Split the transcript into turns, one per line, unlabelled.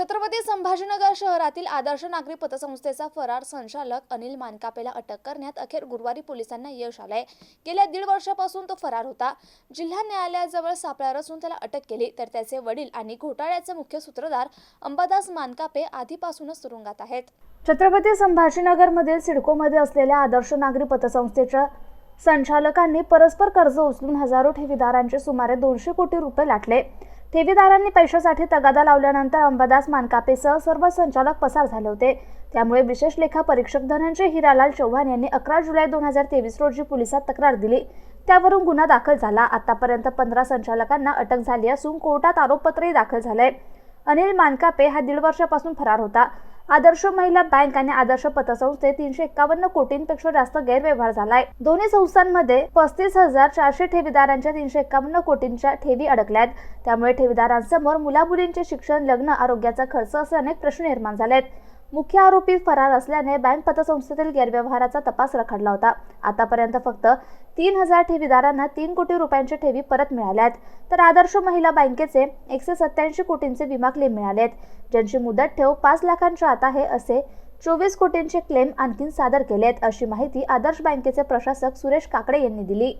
छत्रपती संभाजीनगर शहरातील आदर्श नागरी पतसंस्थेचा फरार संचालक अनिल मानकापेला अटक करण्यात अखेर गुरुवारी पोलिसांना यश आलंय. गेल्या दीड वर्षापासून तो फरार होता. जिल्हा न्यायालयाजवळ सापळा रचून त्याला अटक केली तर त्याचे वडील आणि घोटाळ्याचे मुख्य सूत्रधार अंबादास मानकापे आधीपासूनच तुरुंगात आहेत. छत्रपती संभाजीनगरमधील सिडकोमध्ये असलेल्या आदर्श नागरी पतसंस्थेच्या संचालकांनी परस्पर कर्ज उचलून हजारो ठेवीदारांचे सुमारे दोनशे कोटी रुपये लाटले. ठेवीदारांनी पैशासाठी तगादा लावल्यानंतर अंबादास मानकापेसह सर्व संचालक पसार झाले होते. त्यामुळे विशेष लेखा परीक्षक धनंजय हिरालाल चौहान यांनी अकरा जुलै दोन हजार तेवीस रोजी पोलिसात तक्रार दिली. त्यावरून गुन्हा दाखल झाला. आतापर्यंत पंधरा संचालकांना अटक झाली असून कोर्टात आरोपपत्रही दाखल झालंय. अनिल मानकापे हा दीड वर्षापासून फरार होता. आदर्श महिला बँक आणि आदर्श पतसंस्थेत तीनशे एकावन्न कोटींपेक्षा जास्त गैरव्यवहार झालाय. दोन्ही संस्थांमध्ये पस्तीस हजार चारशे ठेवीदारांच्या तीनशे एकावन्न कोटींच्या ठेवी अडकल्यात. त्यामुळे ठेवीदारांसमोर मुलामुलींचे शिक्षण लग्न आरोग्याचा खर्च असे अनेक प्रश्न निर्माण झालेत. मुख्य आरोपी फरार असल्याने बँक पतसंस्थेतील गैरव्यवहाराचा तपास रखडला होता. आतापर्यंत फक्त तीन हजार ठेवीदारांना तीन कोटी रुपयांच्या ठेवी परत मिळाल्यात तर आदर्श महिला बँकेचे एकशे सत्याऐंशी कोटींचे विमा क्लेम मिळालेत ज्यांची मुदत ठेव पाच लाखांच्या आत आहे असे चोवीस कोटींचे क्लेम आणखी सादर केलेत अशी माहिती आदर्श बँकेचे प्रशासक सुरेश काकडे यांनी दिली.